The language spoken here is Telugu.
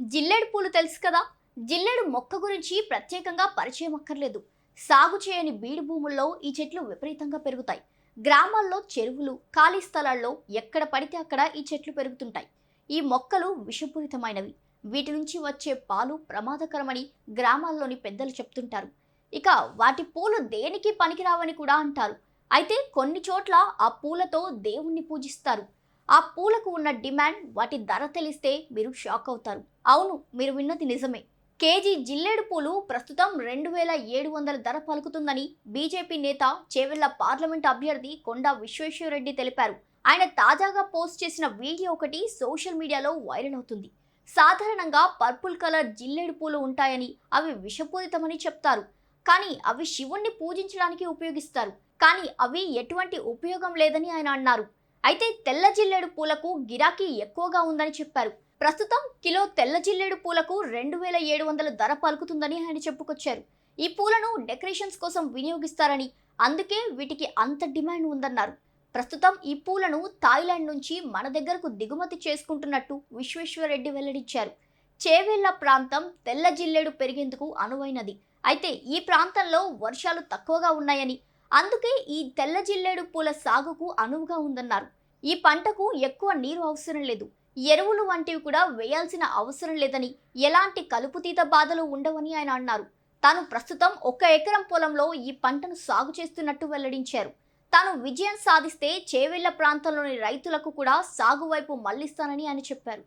జిల్లేడు పూలు తెలుసు కదా? జిల్లేడు మొక్క గురించి ప్రత్యేకంగా పరిచయం అక్కర్లేదు. సాగు చేయని బీడు భూముల్లో ఈ చెట్లు విపరీతంగా పెరుగుతాయి. గ్రామాల్లో చెరువులు ఖాళీ స్థలాల్లో ఎక్కడ పడితే అక్కడ ఈ చెట్లు పెరుగుతుంటాయి. ఈ మొక్కలు విషపూరితమైనవి. వీటి నుంచి వచ్చే పాలు ప్రమాదకరమని గ్రామాల్లోని పెద్దలు చెప్తుంటారు. ఇక వాటి పూలు దేనికి పనికిరావని కూడా అంటారు. అయితే కొన్ని చోట్ల ఆ పూలతో దేవుణ్ణి పూజిస్తారు. ఆ పూలకు ఉన్న డిమాండ్ వాటి ధర తెలిస్తే మీరు షాక్ అవుతారు. అవును మీరు విన్నది నిజమే. కేజీ జిల్లేడు పూలు ప్రస్తుతం రెండు వేల ఏడు వందల ధర పలుకుతుందని బీజేపీ నేత చేవెళ్ళ పార్లమెంట్ అభ్యర్థి కొండా విశ్వేశ్వరరెడ్డి తెలిపారు. ఆయన తాజాగా పోస్ట్ చేసిన వీడియో ఒకటి సోషల్ మీడియాలో వైరల్ అవుతుంది. సాధారణంగా పర్పుల్ కలర్ జిల్లేడు పూలు ఉంటాయని అవి విషపూరితమని చెప్తారు. కానీ అవి శివుణ్ణి పూజించడానికి ఉపయోగిస్తారు. కానీ అవి ఎటువంటి ఉపయోగం లేదని ఆయన అన్నారు. అయితే తెల్ల జిల్లేడు పూలకు గిరాకీ ఎక్కువగా ఉందని చెప్పారు. ప్రస్తుతం కిలో తెల్ల జిల్లేడు పూలకు రెండు వేల ఏడు వందల ధర పలుకుతుందని ఆయన చెప్పుకొచ్చారు. ఈ పూలను డెకరేషన్స్ కోసం వినియోగిస్తారని అందుకే వీటికి అంత డిమాండ్ ఉందన్నారు. ప్రస్తుతం ఈ పూలను థాయిలాండ్ నుంచి మన దగ్గరకు దిగుమతి చేసుకుంటున్నట్టు విశ్వేశ్వరరెడ్డి వెల్లడించారు. చేవేళ్ళ ప్రాంతం తెల్ల జిల్లేడు పెరిగేందుకు అనువైనది. అయితే ఈ ప్రాంతంలో వర్షాలు తక్కువగా ఉన్నాయని అందుకే ఈ తెల్ల జిల్లేడు పూల సాగుకు అనువుగా ఉందన్నారు. ఈ పంటకు ఎక్కువ నీరు అవసరం లేదు. ఎరువులు వంటివి కూడా వేయాల్సిన అవసరం లేదని ఎలాంటి కలుపుతీత బాధలు ఉండవని ఆయన అన్నారు. తాను ప్రస్తుతం ఒక ఎకరం పొలంలో ఈ పంటను సాగు చేస్తున్నట్టు వెల్లడించారు. తాను విజయం సాధిస్తే చేవెళ్ళ ప్రాంతంలోని రైతులకు కూడా సాగు వైపు మళ్ళిస్తానని ఆయన చెప్పారు.